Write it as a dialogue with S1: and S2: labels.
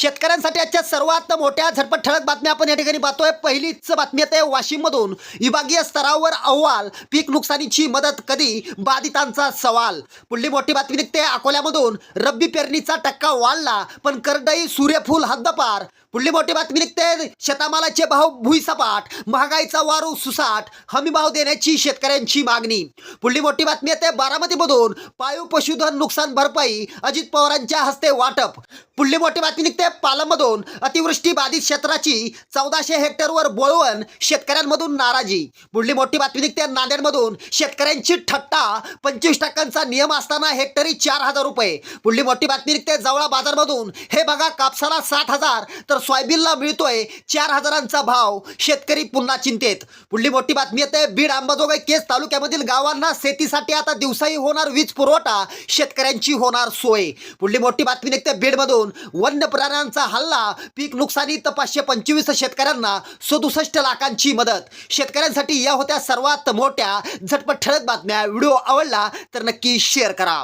S1: शेतकऱ्यांसाठी आजच्या सर्वात मोठ्या झटपट ठळक बातम्या आपण या ठिकाणी पाहतोय. पहिलीच बातमी येते वाशिममधून. विभागीय स्तरावर अहवाल. पीक नुकसानीची मदत कधी? बाधितांचा सवाल. पुढली मोठी बातमी निघते अकोल्यामधून. रब्बी पेरणीचा टक्का वाढला पण करडई सूर्यफूल हद्दपार. पुढली मोठी बातमी निघते. शेतामालाचे भाव भुईसपाट महागाईचा वारू सुसाट हमी भाव देण्याची शेतकऱ्यांची मागणी. पुढली मोठी बातमी येते बारामतीमधून. पाळीव पशुधन नुकसान भरपाई अजित पवारांच्या हस्ते वाटप. पुढली मोठी बातमी निघते पालममधून. अतिवृष्टी बाधित क्षेत्राची चौदाशे हेक्टरवर बोळवण शेतकऱ्यांमधून नाराजी. पुढली मोठी बातमी निघते नांदेडमधून. शेतकऱ्यांची ठट्टा पंचवीस टक्क्यांचा नियम असताना हेक्टरी चार हजार रुपये. पुढली मोठी बातमी निघते जवळा बाजारमधून. हे बघा कापसाला साठ हजार तर सोयाबीनला मिळतोय चार हजारांचा भाव. शेतकरी पुन्हा चिंतेत. पुढली मोठी बातमी येते बीड अंबाजोगाई केस तालुक्यामधील गावांना शेतीसाठी आता दिवसाही होणार वीज पुरवठा शेतकऱ्यांची होणार सोय. पुढली मोठी बातमी निघते बीडमधून. वन्य प्राण्यांचा हल्ला पीक नुकसानीत पाचशे पंचवीस शेतकऱ्यांना सदुसष्ट लाखांची मदत. शेतकऱ्यांसाठी या होत्या सर्वात मोठ्या झटपट ठळक बातम्या. व्हिडिओ आवडला तर नक्की शेअर करा.